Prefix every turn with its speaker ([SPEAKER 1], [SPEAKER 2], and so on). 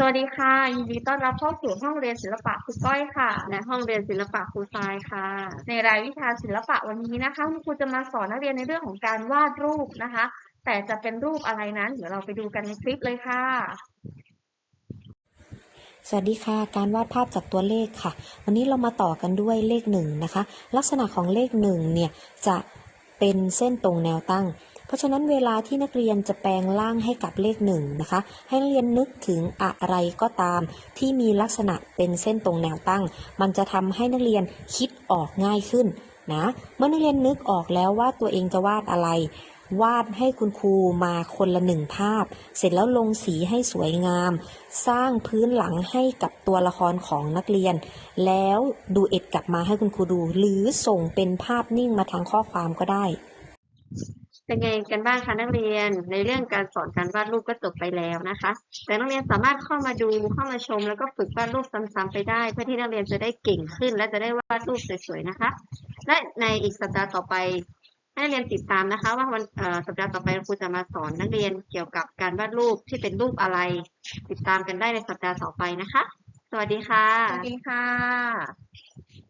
[SPEAKER 1] สวัสดีค่ะ ยินดีต้อนรับเข้าสู่ห้องเรียนศิลปะครูก้อยค่ะ
[SPEAKER 2] และห้องเรียนศิลปะครูทรายค่ะ
[SPEAKER 1] ในรายวิชาศิลปะวันนี้นะคะคุณครูจะมาสอนนักเรียนในเรื่องของการวาดรูปนะคะ แต่จะเป็นรูปอะไรนั้น เดี๋ยวเราไปดูกันในคลิปเลยค่ะ
[SPEAKER 3] สวัสดีค่ะ การวาดภาพจากตัวเลขค่ะ วันนี้เรามาต่อกันด้วยเลขหนึ่งนะคะ ลักษณะของเลขหนึ่งเนี่ยจะ เป็นเส้นตรงแนวตั้ง เพราะฉะนั้นเวลาที่นักเรียนจะแปลงร่างให้กับเลขหนึ่งนะคะ ให้นักเรียนนึกถึงอะไรก็ตาม ที่มีลักษณะเป็นเส้นตรงแนวตั้ง มันจะทำให้นักเรียนคิดออกง่ายขึ้นนะ เมื่อนักเรียนนึกออกแล้วว่าตัวเองจะวาดอะไร วาดให้คุณครูมาคนละหนึ่งภาพ เสร็จแล้วลงสีให้สวยงาม สร้างพื้นหลังให้กับตัวละครของนักเรียน แล้วดูเอ็ดกลับมาให้คุณครูดู หรือส่งเป็นภาพนิ่งมาทางข้อความก็ได้
[SPEAKER 2] เป็นไงกันบ้างคะนักเรียน ในเรื่องการสอนการวาดรูปก็จบไปแล้วนะคะ แต่นักเรียนสามารถเข้ามาดูเข้ามาชม แล้วก็ฝึกวาดรูปซ้ำๆไปได้ เพื่อที่นักเรียนจะได้เก่งขึ้น และจะได้วาดรูปสวยๆนะคะ และในอีกสัปดาห์ต่อไป ให้นักเรียนติดตามนะคะ ว่าวันสัปดาห์ต่อไปครูจะมาสอนนักเรียนเกี่ยวกับการวาดรูปที่เป็นรูปอะไร ติดตามกันได้ในสัปดาห์ต่อไปนะคะ สวัสดีค่ะ
[SPEAKER 1] สวัสดีค่ะ